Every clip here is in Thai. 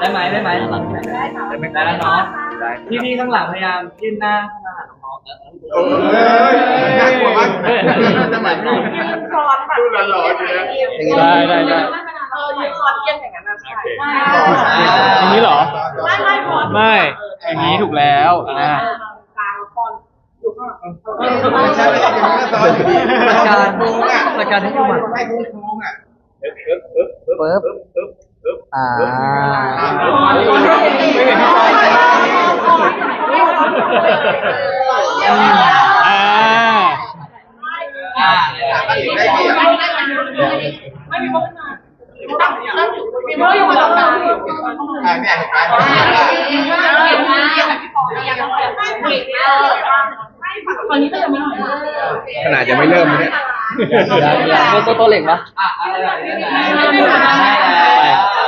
ได้ไหมได้ไหมน่ารักได้ไหมได้แล้วเนาะพี่พี่ๆข้างหลังพยายามยื่นหน้าเข้ามาหาน้องๆเออเออเอ้ยน่ากลัวมากเออสมัยนี้ยืนซ้อนแบบดูหล่อๆเนี่ยได้ได้ได้เออยืนซ้อนเอียงอย่างนั้นนะใช่อย่างนี้เหรอ ไม่ไม่พอไม่อย่างนี้ถูกแล้วอ่ากลางคอนอยู่ข้างไม่ใช่ไม่ใช่ยังไม่ได้ซ้อนอยู่ดีจัดการโค้งอะจัดการให้ดูมันให้โค้งๆอะปึ๊บอ่าอ่าอ่าได้เกีย ออยู่บนหลังคาอยู่อ่าเนี่ยเห็นไหมตอนนี้ก็ยังไม่หน่อยขนาดยังไม่เริ่มเลยเนี่ย โตัวตัวเหล็กปะ อะอะไรแบบนี้ไหนได้แล้ว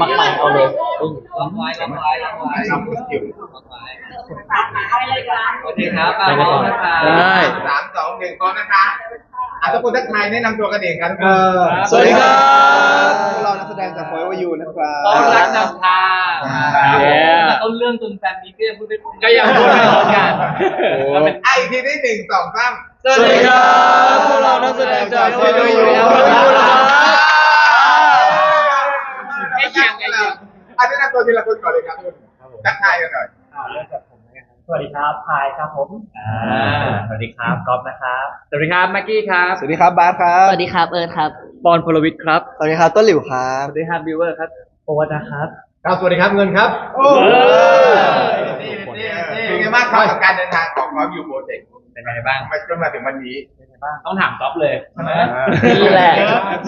บักไปเอาเลยอึ้งล็อกไว้ล็อกไว้ล็อกไว้สกิลอกไว้โอเคครับไปพร้อมนะครับได้ สามสองหนึ่งก่อนนะคะอะทุกคนทักทายแนะนำตัวกันเองครับทุกคนสวัสดีครับ พวกเรานักแสดงจาก Forever You นะครับ ต้อนรักนำทางเย้ต้นเรื่องจนแฟนมีก็ยังพูดไม่ก็ยังพูดไม่พร้อมกันโอ้ไอะอีกทีที่หนึ่งสองสาม สวัสดีครับพวกเรานักแสดงจาก Forever You ครับ ใกล้เคียงใกล้เคียงอะแนะนำตัวทีละคนก่อนเลยครับคุณทักทายกันหน่อยสวัสดีครับพายครับผมสวัสดีครับก๊อฟนะครับ สวัสดีครับแม็กกี้ครับ สวัสดีครับบาสครับ สวัสดีครับเอิร์ธครับ ปอนพลวิทย์ครับ สวัสดีครับต้นหลิวครับ สวัสดีครับบิวเวอร์ครับ โอวนะครับ ครับสวัสดีครับเงินครับ โอ้เออเป็นไงบ้างครับกับการเดินทางของความอยู่โปรเจกต์เป็นไงบ้างทำไมจนมาถึงวันนี้ ต้องถามก๊อฟเลยใช่ไหมนี่แหละ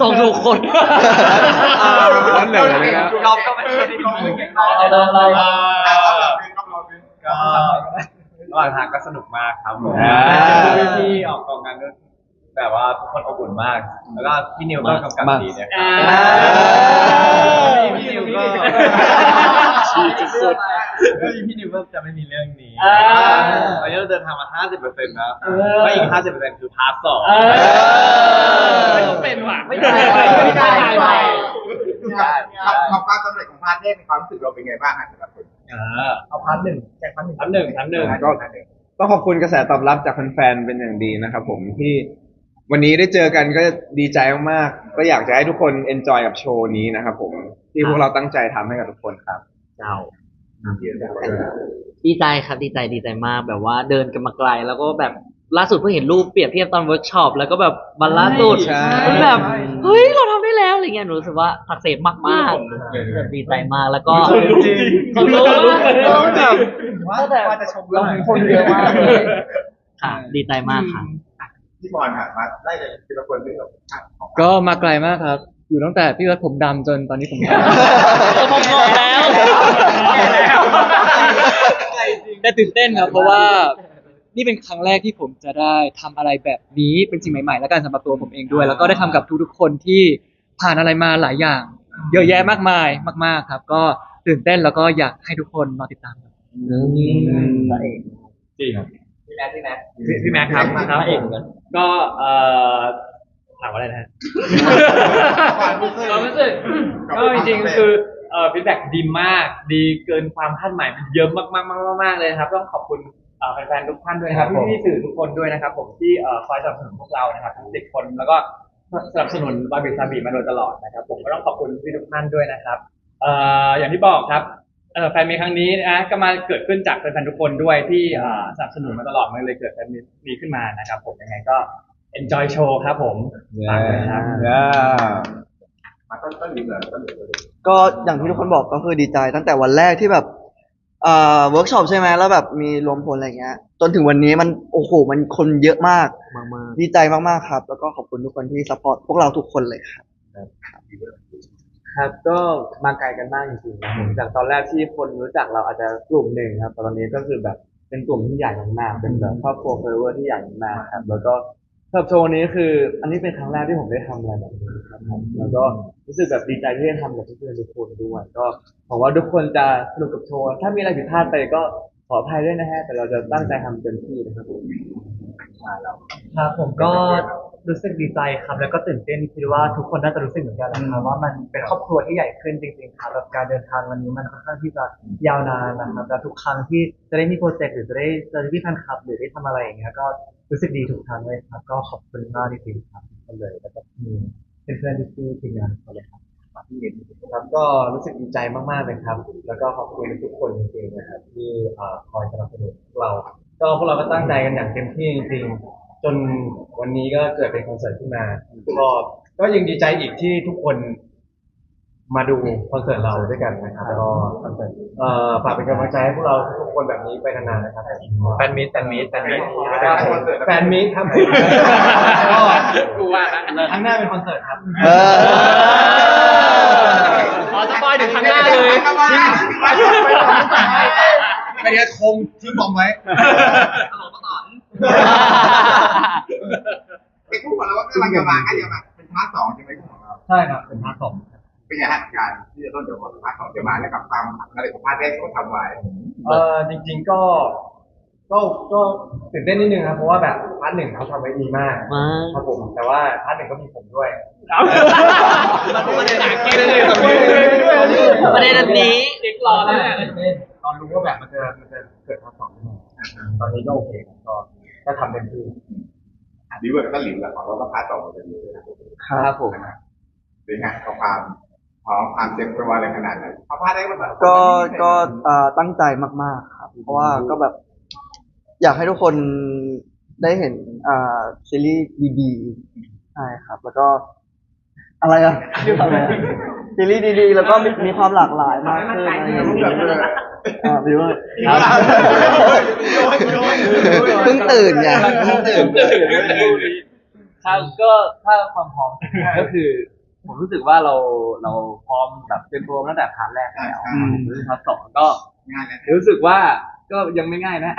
ส่งถูกคนนั่นเหรอเลยครับก๊อฟก็ไม่ได้ก๊อฟเหมือนกันเอาเราเราก็ระหว่างทางก็สนุกมากครับผมอ่าพี่ๆออกกองกันก็แบบว่าทุกคนอบอุ่นมาก แล้วก็พี่นิวก็กำกับดีเนี่ยอ่าพี่นิวก็ ชีสุดพี่นิวก็จะไม่มีเรื่องนี้อ่า ตอนนี้เราเดินทางมา 50%นะเออแล้วอีก 50%คือพาร์ทสองเออไม่ต้องเป็นว่ะไม่ได้ไม่ได้ไม่ได้กับความสำเร็จของพาร์ทแรกในความรู้สึกเราเป็นไงบ้างครับสำหรับคุณอ่าเอาพาร์ทหนึ่งแจกพาร์ทหนึ่งทั้งหนึ่งทั้งหนึ่งก็ต้องขอบคุณกระแสตอบรับจากแฟนๆเป็นอย่างดีนะครับผมที่วันนี้ได้เจอกันก็ดีใจมากๆก็อยากจะให้ทุกคนเอนจอยกับโชว์นี้นะครับผมที่พวกเราตั้งใจทำให้กับทุกคนครับ เจ้าดีใจครับดีใจดีใจมากแบบว่าเดินกันมาไกลแล้วก็แบบล่าสุดเพิ่งเห็นรูปเปรียบเทียบตอนเวิร์กช็อปแล้วก็แบบวันล่าสุดใช่มันแบบเฮ้ยเราทำได้แล้วอะไรเงี้ยหนูรู้สึกว่าสักเสบมากมากๆแบบดีใจมากแล้วก็คนรู้แบบว่าจะชมเราคนเยอะมากเลยค่ะ ดีใจมากค่ะที่บอลผ่านมาได้เลยทีละคนที่เราของก็มาไกลมากครับ อยู่ตั้งแต่พี่วัดผมดำจนตอนนี้ผมขาวผมงงแล้วแต่ตื่นเต้นครับเพราะว่านี่เป็นครั้งแรกที่ผมจะได้ทำอะไรแบบนี้เป็นสิ่งใหม่ๆ แล้วกันสำหรับตัวผมเองด้วย แล้วก็ได้ทำกับทุกๆคนที่ผ่านอะไรมาหลายอย่าง เยอะแยะมากมายมาก ๆ ครับ ก็ตื่นเต้นแล้วก็อยากให้ทุกคนรอติดตามครับจริงพี่แม็กพี่แม็กพี่แม็กครับครับผมก็เอ่อ ถามว่าอะไรนะฮะความรู้สึก ความรู้สึกก็จริงๆคือเอ่อฟีดแบ็กดีมาก ดีเกินความคาดหมายเยอะมากๆๆๆๆเลยครับ ต้องขอบคุณเอ่อแฟนๆทุกท่านด้วยนะครับพี่ๆสื่อทุกคนด้วยนะครับ ผมที่เอ่อคอยสนับสนุนพวกเรานะครับทั้งสิบคนแล้วก็สนับสนุนบาร์บีซาบีมาโดยตลอดนะครับ ผมก็ต้องขอบคุณพี่ทุกท่านด้วยนะครับเอ่ออย่างที่บอกครับเอ่อแฟนมีครั้งนี้นะก็มาเกิดขึ้นจากแฟนๆทุกคนด้วยที่เอ่อสนับสนุนมาตลอดมันเลยเกิดแฟนมีมีขึ้นมานะครับ ผมยังไงก็ enjoy show ครับผมฝากด้วยครับ มาต้นต้นดีเลยต้นดีเลยก็อย่างที่ทุกคนบอกก็คือดีใจตั้งแต่วันแรกที่แบบเอ่อเวิร์กช็อปใช่ไหมแล้วแบบมีรวมพลอะไรเงี้ย จนถึงวันนี้มันโอ้โหมันคนเยอะมาก มากมากดีใจมากๆครับ แล้วก็ขอบคุณทุกคนที่ซัพพอร์ตพวกเราทุกคนเลยครับ ครับก็มาไกลกันมากจริงๆนะผมจากตอนแรกที่คนรู้จักเราอาจจะกลุ่มหนึ่งครับแต่ตอนนี้ก็คือแบบเป็นกลุ่มที่ใหญ่มากๆเป็นแบบครอบครัวเฟเวอร์ที่ใหญ่มากๆครับแล้วก็ สำหรับโชว์นี้คือ อันนี้เป็นครั้งแรกที่ผมได้ทำอะไรแบบนี้ครับผมแล้วก็รู้สึกแบบดีใจที่ได้ทำกับเพื่อนๆทุกคนด้วยก็หวังว่าทุกคนจะสนุกกับโชว์ถ้ามีอะไรผิดพลาดไปก็ขออภัยด้วยนะฮะแต่เราจะตั้งใจทำเต็มที่นะครับผมครับผมก็รู้สึกดีใจครับ แล้วก็ตื่นเต้นคิดว่าทุกคนน่าจะรู้สึกเหมือนกันนะครับว่ามันเป็นครอบครัวที่ใหญ่ขึ้นจริงๆครับแบบการเดินทางวันนี้มันค่อนข้างที่จะยาวนานนะครับแล้วทุกครั้งที่จะได้มีโปรเจกต์หรือจะได้เจอพี่แฟนคลับหรือได้ทำอะไรอย่างเงี้ยก็ รู้สึกดีทุกครั้งเลยครับ ก็ขอบคุณมากจริงๆครับทุกคนเลยแล้วก็มีเพื่อนๆที่ทีมงานทุกคนเลยครับที่เห็นครับก็รู้สึกดีใจมากๆเลยครับ แล้วก็ขอบคุณทุกคนจริงๆนะครับที่คอยสนับสนุนพวกเรา ก็พวกเราก็ตั้งใจกันอย่างเต็มที่จริงๆจนวันนี้ก็เกิดเป็นคอนเสิร์ตขึ้นมาก็ก็ยังดีใจอีกที่ทุกคน มาดูคอนเสิร์ตเราด้วยกันนะครับแล้วก็คอนเสิร์ตเอ่อฝากเป็นกำลังใจให้พวกเราทุกคนแบบนี้ไปนานๆนะครับแฟนมิตแฟนมิตแฟนมิตครับผมแฟนมีตครับผมก็กูว่านะครั้งหน้าเป็นคอนเสิร์ตครับเอออ๋อสปอยถึงครั้งหน้าเลยเป็นไงคมทิ้งบอมไว้ไอ้คู่ของเราก็กำลังจะมาใกล้จะมาเป็นพาร์ทสองใช่ไหมคู่ของเราใช่ครับเป็นพาร์ทสอง เป็นไงฮะการที่จะต้นเดี๋ยวพาร์ทสองจะมาแล้วกับตามอะไรของพาร์ทแรกที่เขาทำไว้เออจริง ๆก็ก็ก็ตื่นเต้นนิดนึงครับเพราะว่าแบบพาร์ทหนึ่งเขาทำไว้ดีมากมาครับผมแต่ว่าพาร์ทหนึ่งก็มีผมด้วยประเด็นเลยประเด็นอันนี้เด็กรอแล้วเนี่ยตอนรู้ว่าแบบมันจะมันจะเกิดพาร์ทสองขึ้นมาตอนนี้ก็โอเคครับก็ก็ทำเต็มที่ดีเวอร์ก็หลิวแล้วของเราก็พาร์ทสองมาเป็นเลยครับผมเป็นไงกับความ พร้อมความเต็มตัวอะไรขนาดไหนพอพาร์ทแรกมันแบบก็ก็เอ่อตั้งใจมาก ๆ ครับ เพราะว่าก็แบบ อยากให้ทุกคนได้เห็นอ่าซีรีส์ดีๆใช่ครับ แล้วก็ อะไรอะซีรีส์ดีๆ แล้วก็มีมีความหลากหลายมากขึ้นอะไรอย่างเงี้ยอ่าพี่ว่าเพิ่งตื่นไงเพิ่งตื่น ครับก็ถ้าความพร้อมก็คือ ผมรู้สึกว่าเราเราพร้อมแบบเต็มตัวตั้งแต่พาร์ทแรกแล้วอืม หรือพาร์ทสองก็ ง่ายเลย รู้สึกว่าก็ยังไม่ง่ายนะ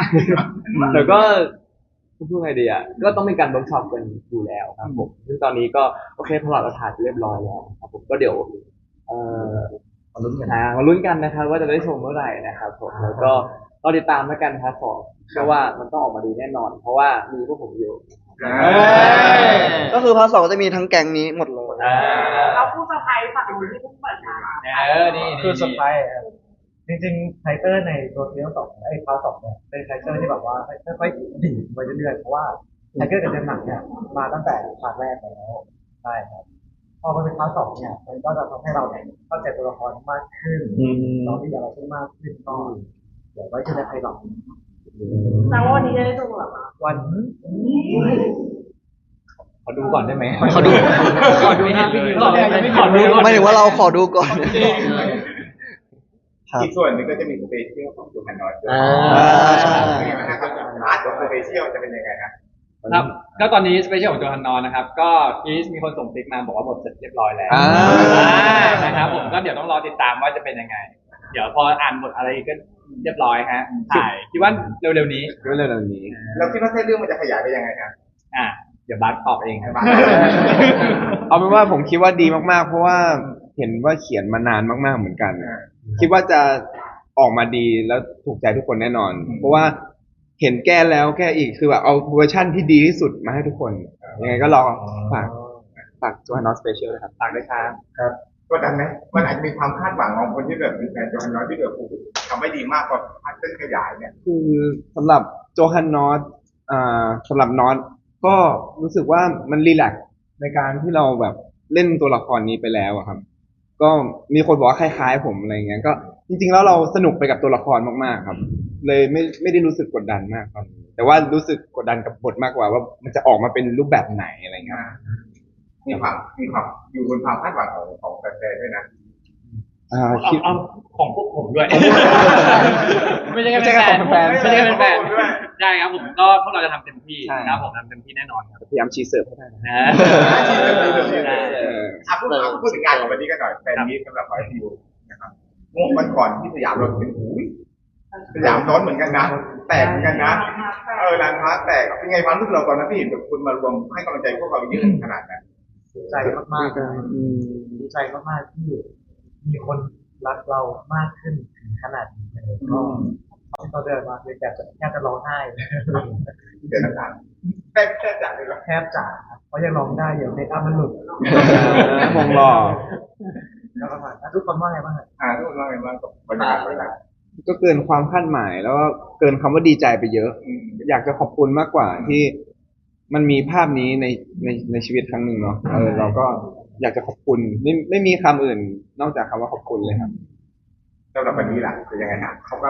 แต่ก็พูดไงดีอะก็ต้องมีการเวิร์กช็อปกันอยู่แล้วครับผมซึ่งตอนนี้ก็โอเคพอเราถ่ายเรียบร้อยแล้วครับผมก็เดี๋ยว เอ่อมาลุ้นกันนะมาลุ้นกันนะครับ ว่าจะได้ชมเมื่อไหร่นะครับผมแล้วก็รอติดตามแล้วกันครับผมเชื่อว่ามันต้องออกมาดีแน่นอน เพราะว่ามีพวกผมอยู่ ก็คือพาร์ทสองก็จะมีทั้งแก๊งนี้หมดเลยเราผู้สะพายฝั่งนู้นที่เพิ่งเปิดมาเออนี่คือเซอร์ไพรส์ครับจริงๆไทเตอร์ในตัวเรื่องสองไอ้พาร์ทสองเนี่ยเป็นไทเตอร์ที่แบบว่าค่อยๆดีดไปเรื่อยๆเพราะว่าไทเตอร์กับเดนมาร์กเนี่ยมาตั้งแต่พาร์ทแรกแล้วใช่ครับพอมาเป็นพาร์ทสองเนี่ยมันก็จะทำให้เราเนี่ยเข้าใจตัวละครมากขึ้นเราที่อะไรที่มากขึ้นก็เดี๋ยวไว้จะได้ใครหรอกแต่ว่าวันนี้จะได้ดูเหรอคะวัน ขอดูก่อนได้ไหมขอดู ขอดูหน้าพี่นิวก่อนได้ไหมขอดูก่อนไม่ถึงว่าเราขอดูก่อนครับอีกส่วนหนึ่งก็จะมีสเปเชียลของจูฮันนอยด้วยอ่า เป็นไงบ้างครับพาร์ทของสเปเชียลจะเป็นยังไงฮะครับ ก็ตอนนี้สเปเชียลของโจฮันนอนนะครับ ก็พีชมีคนส่งติ๊กมาบอกว่าหมดเสร็จเรียบร้อยแล้วอ่าอ่า นะครับผมก็เดี๋ยวต้องรอติดตามว่าจะเป็นยังไง เดี๋ยวพออ่านบทอะไรก็เรียบร้อยฮะถ่ายคิดว่าเร็วๆนี้ ด้วยเรื่องนี้ เราคิดว่าเส้นเรื่องมันจะขยายไปยังไงครับ อะเดี๋ยวบาสตอบเองครับเอาเป็นว่าผมคิดว่าดีมากๆ เพราะว่าเห็นว่าเขียนมานานมาก ๆเหมือนกันคิดว่าจะออกมาดีแล้วถูกใจทุกคนแน่นอน เพราะว่าเห็นแก้แล้วแก้อีกคือแบบเอาเวอร์ชั่นที่ดีที่สุดมาให้ทุกคนยังไงก็รอฝากฝากจูฮันนอสสเปเชียลนะครับฝากด้วยครับกดดันไหมมันอาจจะมีความคาดหวังของคนที่แบบเป็นแฟนจูฮันนอยที่แบบโอ้โหทำไม่ดีมากกว่าพาร์ทเส้นขยายเนี่ยคือสำหรับโจฮันนอสอ่าสำหรับนอส ก็รู้สึกว่ามันรีแลกซ์ในการที่เราแบบเล่นตัวละครนี้ไปแล้วอะครับ ก็มีคนบอกว่าคล้ายๆ ผมอะไรเงี้ย ก็จริง ๆ แล้วเราสนุกไปกับตัวละครมากๆครับ เลยไม่ไม่ได้รู้สึกกดดันมากตอนนี้แต่ว่ารู้สึกกดดันกับบทมากกว่าว่ามันจะออกมาเป็นรูปแบบไหนอะไรเงี้ยมีความมีความอยู่บนความคาดหวังของของแฟนๆด้วยนะ อ่าเอาคิด เอาของพวกผมด้วย ไม่ใช่แค่ไม่ใช่แค่ของแฟนไม่ใช่แค่แฟนใช่ครับผมก็พวกเราจะทำเต็มที่ใช่นะครับผมทำเต็มที่แน่นอนครับพยายามชี้เสิร์ฟให้ได้นะนะเออ อะพูดเอาพูดถึงงานของวันนี้กันหน่อยแฟนมีตสำหรับไอพียูนะครับเมื่อวันก่อนที่สยามเราถึงหูยสยามร้อนเหมือนกันนะแตกเหมือนกันนะเออร้านค้าแตกเป็นไงความรู้สึกเราตอนนั้นที่เห็นแบบคุณมารวมให้กำลังใจพวกเราเยอะขนาดนั้น ดีใจมากๆเลยดีใจมากๆที่ มีคนรักเรามากขึ้นถึงขนาดนี้เลยก็ตอนเดินมาคือแกจะแทบจะร้องไห้เดี๋ยวน้ำตาลแค่แค่จากเลยเหรอแทบจะเพราะยังร้องได้เดี๋ยวเมคอัพมันหลุดวงหล่อแล้วก็มาทุกคนว่าไงบ้างอ่าทุกคนว่าไงบ้างกับบรรยากาศบรรยากาศก็เกินความคาดหมายแล้วก็เกินคำว่าดีใจไปเยอะอืมอยากจะขอบคุณมากกว่าที่มันมีภาพนี้ในในในชีวิตครั้งหนึ่งเนาะเออเราก็ อยากจะขอบคุณ ไม่ไม่มีคำอื่น นอกจากคำว่าขอบคุณเลยครับสำหรับวันนี้ล่ะเป็นยังไงฮะเขาก็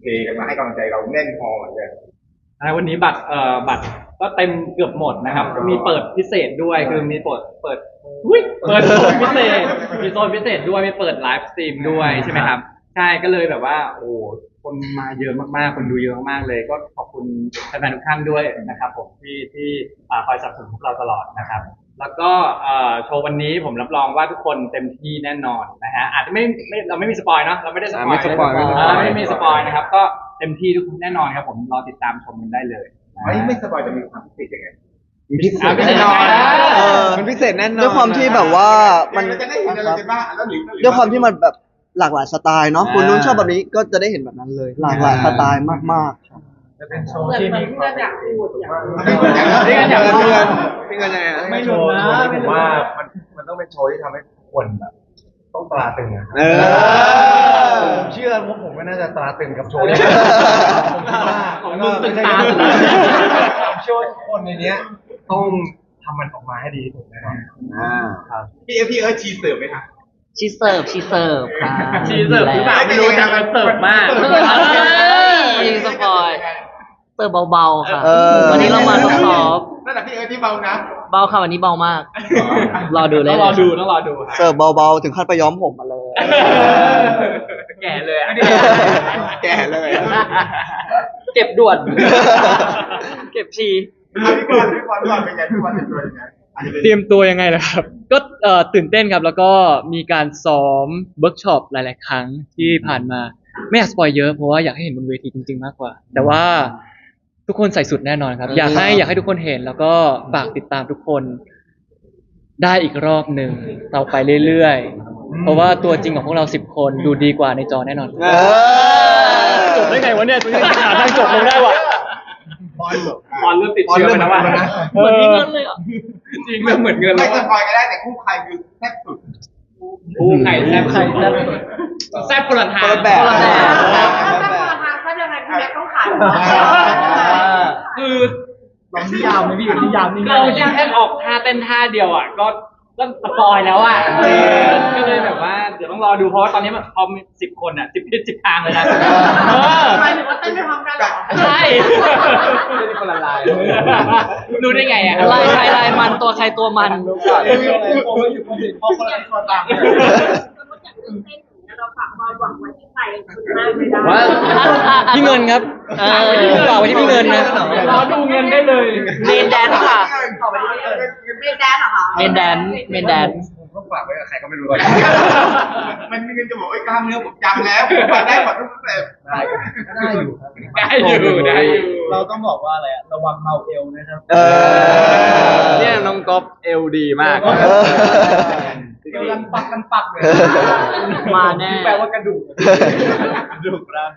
เทกันมาให้กำลังใจเราแน่นพอเหมือนกันอ่าวันนี้บัตรเอ่อบัตรก็เต็มเกือบหมดนะครับ มีเปิดพิเศษด้วยคือมีเปิดเปิดอุ้ยเปิดโซนพิเศษมีโซนพิเศษด้วยมีเปิดไลฟ์สตรีมด้วยใช่ไหมครับ ใช่ก็เลยแบบว่า โอ้คนมาเยอะมากๆ คนดูเยอะมากๆเลย ก็ขอบคุณแฟนๆทุกท่านด้วยนะครับ ผมที่ที่อ่าคอยสนับสนุนพวกเราตลอดนะครับ แล้วก็เอ่อโชว์วันนี้ผมรับรองว่าทุกคนเต็มที่แน่นอนนะฮะอาจจะไม่ไม่เราไม่มีสปอยเนาะเราไม่ได้สปอยอ่าไม่สปอยไม่สปอยอ่าไม่มีสปอยนะครับ ก็เต็มที่ทุกคนแน่นอนครับ ผมรอติดตามชมกันได้เลยนะฮะไม่ไม่สบายจะมีความพิเศษยังไงมันพิเศษอะพิเศแน่ษนอนยังไงนะเออมันพิเศษแน่นอนด้วยความที่แบบว่ามันเราจะได้เห็นอะไรกันบ้างแล้วหรือด้วยความที่มันแบบ หลากหลายสไตล์เนาะอ่าคุณนุ่นชอบแบบนี้ก็จะได้เห็นแบบนั้นเลย หลากหลายสไตล์มากๆครับ จะเป็นโชว์เหมือนที่เหมือมีนเพื่อนอยากพูดอยากพี่กันอย่างเพื่อนพี่กันยังไงอะไม่หลุดนะผมว่ามันมันต้องเป็นโชว์ที่ทำให้คนแบบต้องตราตึงอะเออ ผมเชื่อว่าผมก็น่าจะตราตึงกับโชว์นี้ผมคิดว่าของมึงตึงตาสุดผมเชื่อว่าทุกคนในเนี้ยต้องทำมันออกมาให้ดีที่สุดแน่นอนอ่าพี่เอพี่เออชีเสิร์ฟไหมคะ ชีเสิร์ฟชีเสิร์ฟครับชีเสิร์ฟหรือเปล่าไม่รู้แต่มันเสิร์ฟมากเฮ้ยยิงสปอยเสิร์ฟเบาๆค่ะเออวันนี้เรามาซอฟต์นั่นแหละพี่เอที่เบานะๆเบาค่ะวันนี้เบามาก รอดูเลต้อยงรอดูต้องรอดูครับเสิร์ฟเบาๆถึงขั้นไปย้อมผมมาเลย แก่เลยอะแก่เลย เก็บด่วน เก็บทีอะพี่บอลพี่บอลพี่บอลเป็นไงพี่บอลเป็นตัวยังไงอาจจะ เป็นเตรียมตัวยังไงล่ะครับ ก็เอ่อตื่นเต้นครับ แล้วก็มีการซ้อมเวิร์กช็อปหลาย ๆ ครั้งที่ผ่านมา ไม่อยากสปอยเยอะเพราะว่าอยากให้เห็นบนเวทีจริง ๆ มากกว่า แต่ว่าทุกคนใส่สุดแน่นอนครับ อยากให้อยากให้ทุกคนเห็น แล้วก็ฝากติดตามทุกคน ได้อีกรอบหนึ่งต่อไปเรื่อย ๆ เพราะว่าตัวจริงของพวกเราสิบคนดูดีกว่าในจอแน่นอนเออ จบได้ไงวะเนี่ยจะหาทางจบลงได้วะบอลบอลเริ่มติดเชื้อไปแล้วว่าเหมือนมีเงินเลยอะ จริงเริ่มเหมือนเงินไม่แล้วสปอยก็ได้แต่คู่ใครคือแซ่บสุดคู่ไข่แซ่บไข่แซ่บแซ่บคนละทางคนละแบบคนละแบบถ้าถ้าคนละทางถ้ายังไงพี่แม็กต้องขายคือลองที่ยาวไหมพี่อยู่ที่ยาวนี่เราแค่ออกท่าเต้นท่าเดียวอะ ก็ก็สปอยแล้วอะก็เลย ต้องรอดูเพราะว่าตอนนี้มันพอมีสิบคนอะสิบทิศสิบทางเลยนะเออหมายถึงว่าเต้นไปพร้อมกันเหรอใช่ไม่ได้คนละลายรู้ได้ไงอะลายใครลายมันตัวใครตัวมันผมอยู่คนอื่นเขาคนละคนตามสมมติอย่างตื่นเต้นอย่างเงี้ยเราฝากความหวังไว้ที่ใครคุณมากไม่ได้ว่าพี่เงินครับเออฝากไว้ที่พี่เงินนะรอดูเงินได้เลยเมนแดนซ์ค่ะเมนแดนเหรอคะเมนแดนซ์เมนแดน ซ์ผมก็ฝากไว้กับใครก็ไม่รู้มันมีเงินจะบอกไอ้กล้ามเนื้อผมจำแล้วผมไปได้หมดทุกสเต็ปได้ได้อยู่ครับได้อยู่ได้อยู่ เราต้องบอกว่าอะไรอะระวังเมาเอวนะครับ เออ เนี่ยน้องก๊อฟเอลดีมากเออเอวรันปักรันปักเลยมาแน่ แปลว่ากระดูกกระดูกรัน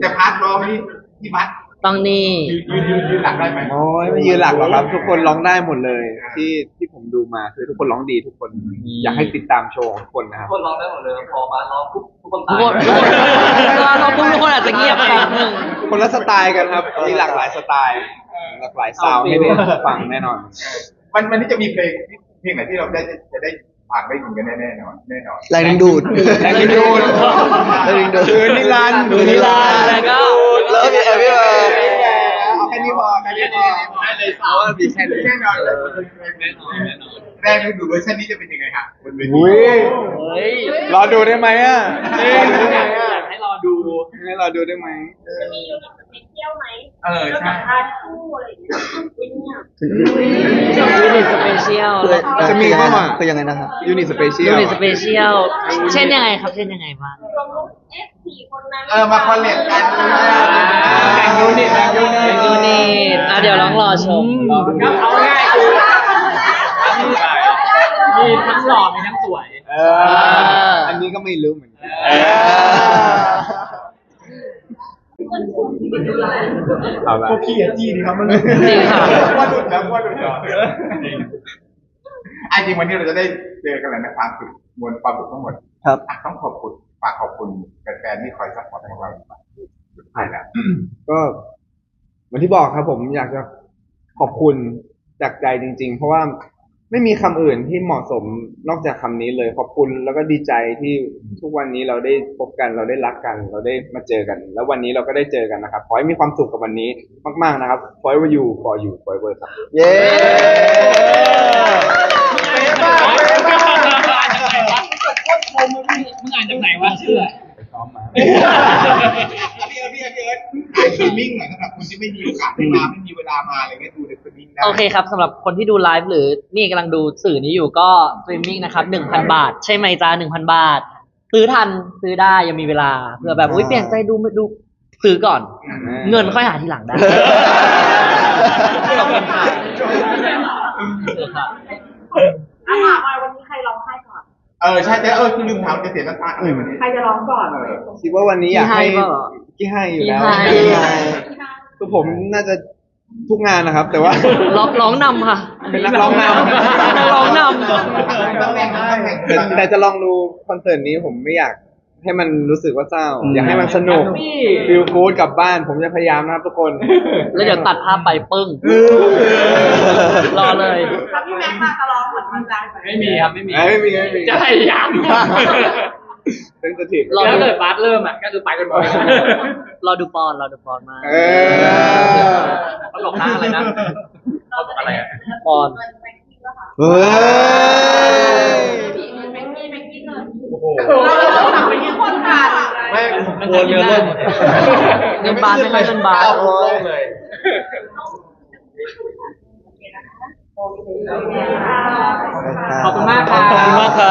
แต่พาร์ทร้องนี่พี่บัส ต้องนี่ยืนยืนยืนหลักได้ไหมโอ้ยไม่ยืนหลักหรอกครับ ทุกคนร้องได้หมดเลย ที่ที่ผมดูมาคือทุกคนร้องดีทุกคน อยากให้ติดตามโชว์ของทุกคนนะครับ คนร้องได้หมดเลยพอมาร้องปุ๊บทุกคนทุตากยคนทุกคนเราเราทุกคนอาจจะเงียบแป๊บหนึ่งคนละสไตล์กันครับ มีหลากหลายสไตล์หลากหลายซาวด์ให้ได้ฟังแน่นอน มันมันนี่จะมีเพลงเพลงไหนที่เราได้จะได้ ผ่านได้ถึงกันแน่แน่นอนแน่นอนแรงดึงดูดแรงดึงดูดแรงดึงดูดคืนนิรันดร์คืนนิรันดร์แล้วก็เลิฟอีเอวี่เอเอาแค่นี้พอแค่นี้พอได้เลยสาเพราะว่ามีแค่นี้แน่นอนเลยแน่นอนแน่นอนแรงดูเวอร์ชันนี้จะเป็นยังไงฮะบนเวทีอุ้ยเฮ้ยรอดูได้ไหมอะอยากให้รอดูให้รอดูได้ไหมจะมียูนิตสเป เชียลไหมเออเรื่องใช่สัมภาษณ์คู่อะไรอย่างเงี้ยเนี่ยยูนิตสเปเชียลจะมีเข้ามาคือยังไงนะครับยูนิสเปเชียยูลนิตสเปเชียลเช่นยังไงครับ เช่นยังไงบ้างรวมลูกเอฟสี่คนนั้นเออมาคอลเลกกันแบ่งยูนิตแบ่งยูนิตยูนิตอะเดี๋ยวลองรอชมก็เอาง่ายคือมีทั้งหล่อมีทั้งสวยเอออันนี้ก็ไม่รู้เหมือนกัน เออเอาละพวกขี้อะจี้ดีครับมันจริงค่ะว่าหลุดแล้วว่าหลุดแล้วอะจริงวันนี้เราจะได้เจอกันแล้วนะความสุขมวลความสุขทั้งหมดครับอะต้องขอบคุณฝากขอบคุณแฟนๆที่คอยซัพพอร์ตพวกเราสุดท้ายแล้วก็เหมือนที่บอกครับผมอยากจะขอบคุณจากใจจริง ๆ เพราะว่า ไม่มีคำอื่นที่เหมาะสมนอกจากคำนี้เลยขอบคุณแล้วก็ดีใจที่ทุกวันนี้เราได้พบกันเราได้รักกัน เราได้มาเจอกัน แล้ววันนี้เราก็ได้เจอกันนะครับขอให้มีความสุขกับวันนี้มาก ๆนะครับ forever you for you forever ครับเย้มึงอ่านจากไหนวะชื่อพี่เอิร์ธพี่เอิร์ธพี่เอิร์ธถ่ายสตรีมมิ่งหน่อยสำหรับคนที่ไม่มีโอกาสได้มาไม่มีเวลามาอะไรเงี้ยดูในสตรีมมิ่ง ได้ โอเคครับสำหรับคนที่ดูไลฟ์หรือนี่กำลังดูสื่อนี้อยู่ก็สตรีมมิ่งนะครับหนึ่งพันบาท ใช่ไหมจ้าหนึ่งพันบาท ซื้อทันซื้อได้ยังมีเวลาเผื่อแบบอุ้ยเปลี่ยนใจดูไม่ดูซื้อก่อน เงินค่อยหาทีหลังได้ ขอบคุณค่ะค่ะอาหารมาวันนี้ใครร้องไห้ก่อน เออใช่แต่เออคือลืมถามจะเสียน้ำตาอะไรวันนี้ ใครจะร้องก่อนเออ คิดว่าวันนี้อยากให้ขี้ให้เปล่าขี้ให้อยู่แล้วขี้ให้ คือผมน่าจะ ทุกงานนะครับ แต่ว่า ร้องร้องนำค่ะเป็นนักร้องนำ นักร้องนำต้องแรงต้องแรงแต่แต่จะลองดูคอนเสิร์ตนี้ผมไม่อยากให้มันรู้สึกว่าเศร้า อยากให้มันสนุกฟิลกู๊ดกลับบ้าน ผมจะพยายามนะครับทุกคน แล้วเดี๋ยวตัดภาพไปปึ้ง รอเลยถ้าพี่แม็กซ์มาจะร้องเหมือนมันได้ไหมไม่มีครับ ไม่มี ไม่มีไม่มี จะพยายาม เป็นสถิตรอแล้วเกิดบาสเริ่มอะก็คือไปกันหมดรอดูปอนรอดูปอนมาเออตลกนะอะไรนะตลกอะไรอะปอนเงินแบงค์กี้แล้วค่ะเฮ้ยเงินแบงค์กี้แบงค์กี้เงินโอ้โหเราสั่งไปที่คนกันไม่ผมกลัวเรือล่มเงินบาทไม่ใช่เงินบาทเอาโล่งเลย โอเคขอบคุณมากครับขอบคุณมากครับ